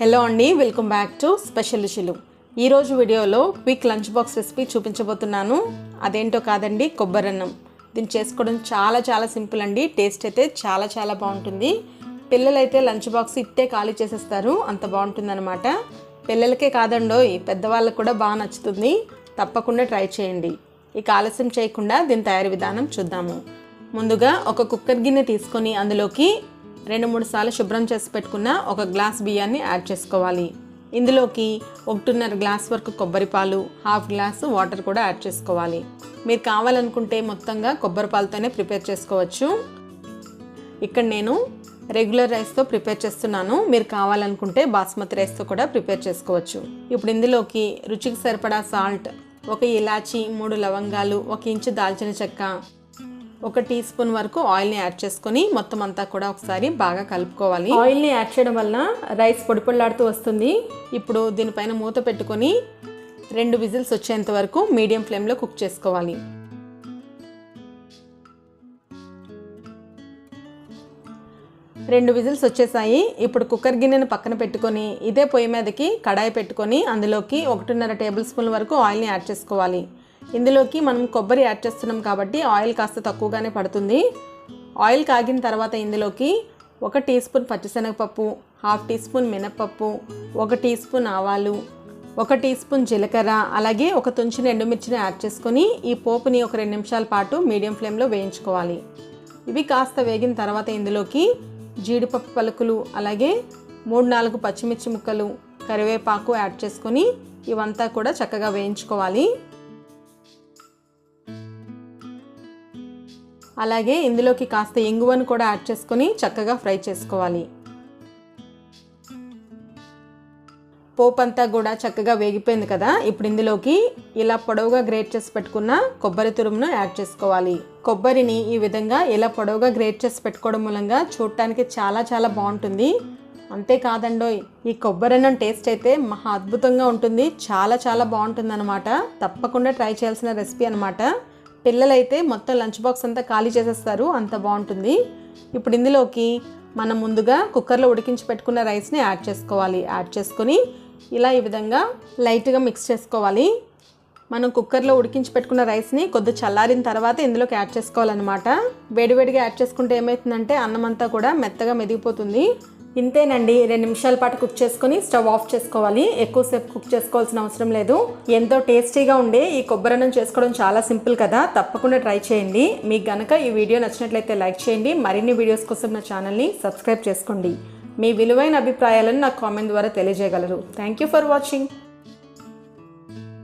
Hello అండి welcome back to special రుచులు. ఈరోజు వీడియోలో క్విక్ లంచ్ బాక్స్ రెసిపీ చూపించబోతున్నాను. అదేంటో కాదండి కొబ్బరన్నం. దీన్ని చేసుకోవడం చాలా చాలా సింపుల్ అండి టేస్ట్ అయితే చాలా చాలా బాగుంటుంది. పిల్లలైతే లంచ్ బాక్స్ ఇట్టే ఖాళీ చేసేస్తారు అంత బాగుంటుందన్నమాట. పిల్లలకే కాదండో ఈ పెద్దవాళ్ళకు కూడా బాగా నచ్చుతుంది. తప్పకుండా ట్రై చేయండి. ఇక ఆలస్యం చేయకుండా దీని తయారీ విధానం చూద్దాము. ముందుగా ఒక కుక్కర్ గిన్నె తీసుకొని అందులోకి రెండు మూడు సార్లు శుభ్రం చేసి పెట్టుకున్న ఒక గ్లాస్ బియ్యాన్ని యాడ్ చేసుకోవాలి. ఇందులోకి ఒకటిన్నర గ్లాస్ వరకు కొబ్బరి పాలు హాఫ్ గ్లాస్ వాటర్ కూడా యాడ్ చేసుకోవాలి. మీరు కావాలనుకుంటే మొత్తంగా కొబ్బరి పాలతోనే ప్రిపేర్ చేసుకోవచ్చు. ఇక్కడ నేను రెగ్యులర్ రైస్తో ప్రిపేర్ చేస్తున్నాను. మీరు కావాలనుకుంటే బాస్మతి రైస్తో కూడా ప్రిపేర్ చేసుకోవచ్చు. ఇప్పుడు ఇందులోకి రుచికి సరిపడా సాల్ట్ ఒక ఇలాచి మూడు లవంగాలు ఒక ఇంచు దాల్చిన చెక్క ఒక టీ స్పూన్ వరకు ఆయిల్ని యాడ్ చేసుకొని మొత్తం అంతా కూడా ఒకసారి బాగా కలుపుకోవాలి. ఆయిల్ని యాడ్ చేయడం వల్ల రైస్ పొడి పొడిలాడుతూ వస్తుంది. ఇప్పుడు దీనిపైన మూత పెట్టుకొని రెండు విజిల్స్ వచ్చేంత వరకు మీడియం ఫ్లేమ్లో కుక్ చేసుకోవాలి. రెండు విజిల్స్ వచ్చేసాయి. ఇప్పుడు కుక్కర్ గిన్నెను పక్కన పెట్టుకొని ఇదే పొయ్యి మీదకి కడాయి పెట్టుకొని అందులోకి ఒకటిన్నర టేబుల్ స్పూన్ వరకు ఆయిల్ని యాడ్ చేసుకోవాలి. ఇందులోకి మనం కొబ్బరి యాడ్ చేస్తున్నాం కాబట్టి ఆయిల్ కాస్త తక్కువగానే పడుతుంది. ఆయిల్ కాగిన తర్వాత ఇందులోకి ఒక టీ స్పూన్ పచ్చిశనగపప్పు హాఫ్ టీ స్పూన్ మినప్పప్పు ఒక టీ స్పూన్ ఆవాలు ఒక టీ స్పూన్ జీలకర్ర అలాగే ఒక తుంచిన ఎండుమిర్చిని యాడ్ చేసుకొని ఈ పోపుని ఒక రెండు నిమిషాల పాటు మీడియం ఫ్లేమ్లో వేయించుకోవాలి. ఇవి కాస్త వేగిన తర్వాత ఇందులోకి జీడిపప్పు పలుకులు అలాగే మూడు నాలుగు పచ్చిమిర్చి ముక్కలు కరివేపాకు యాడ్ చేసుకొని ఇవంతా కూడా చక్కగా వేయించుకోవాలి. అలాగే ఇందులోకి కాస్త ఇంగువను కూడా యాడ్ చేసుకొని చక్కగా ఫ్రై చేసుకోవాలి. పోపు అంతా కూడా చక్కగా వేగిపోయింది కదా? ఇప్పుడు ఇందులోకి ఇలా పొడవుగా గ్రేట్ చేసి పెట్టుకున్న కొబ్బరి తురుమును యాడ్ చేసుకోవాలి. కొబ్బరిని ఈ విధంగా ఇలా పొడవుగా గ్రేట్ చేసి పెట్టుకోవడం మూలంగా చూడటానికి చాలా చాలా బాగుంటుంది. అంతేకాదండో ఈ కొబ్బరి అన్నం టేస్ట్ అయితే మహా అద్భుతంగా ఉంటుంది. చాలా చాలా బాగుంటుంది అనమాట తప్పకుండా ట్రై చేయాల్సిన రెసిపీ అనమాట పిల్లలైతే మొత్తం లంచ్ బాక్స్ అంతా ఖాళీ చేసేస్తారు. అంత బాగుంటుంది. ఇప్పుడు ఇందులోకి మనం ముందుగా కుక్కర్లో ఉడికించి పెట్టుకున్న రైస్ని యాడ్ చేసుకోవాలి. యాడ్ చేసుకొని ఇలా ఈ విధంగా లైట్గా మిక్స్ చేసుకోవాలి. మనం కుక్కర్లో ఉడికించి పెట్టుకున్న రైస్ని కొద్ది చల్లారిన తర్వాత ఇందులోకి యాడ్ చేసుకోవాలన్నమాట. వేడివేడిగా యాడ్ చేసుకుంటే ఏమవుతుందంటే అన్నం అంతా కూడా మెత్తగా మెదిగిపోతుంది. ఇంతేనండి రెండు నిమిషాల పాటు కుక్ చేసుకొని స్టవ్ ఆఫ్ చేసుకోవాలి. ఎక్కువసేపు కుక్ చేసుకోవాల్సిన అవసరం లేదు. ఎంతో టేస్టీగా ఉండే ఈ కొబ్బరన్నం చేసుకోవడం చాలా సింపుల్ కదా. తప్పకుండా ట్రై చేయండి. మీకు గనక ఈ వీడియో నచ్చినట్లయితే లైక్ చేయండి. మరిన్ని వీడియోస్ కోసం నా ఛానల్ని సబ్స్క్రైబ్ చేసుకోండి. మీ విలువైన అభిప్రాయాలను నాకు కామెంట్ ద్వారా తెలియజేయగలరు. Thank you for watching.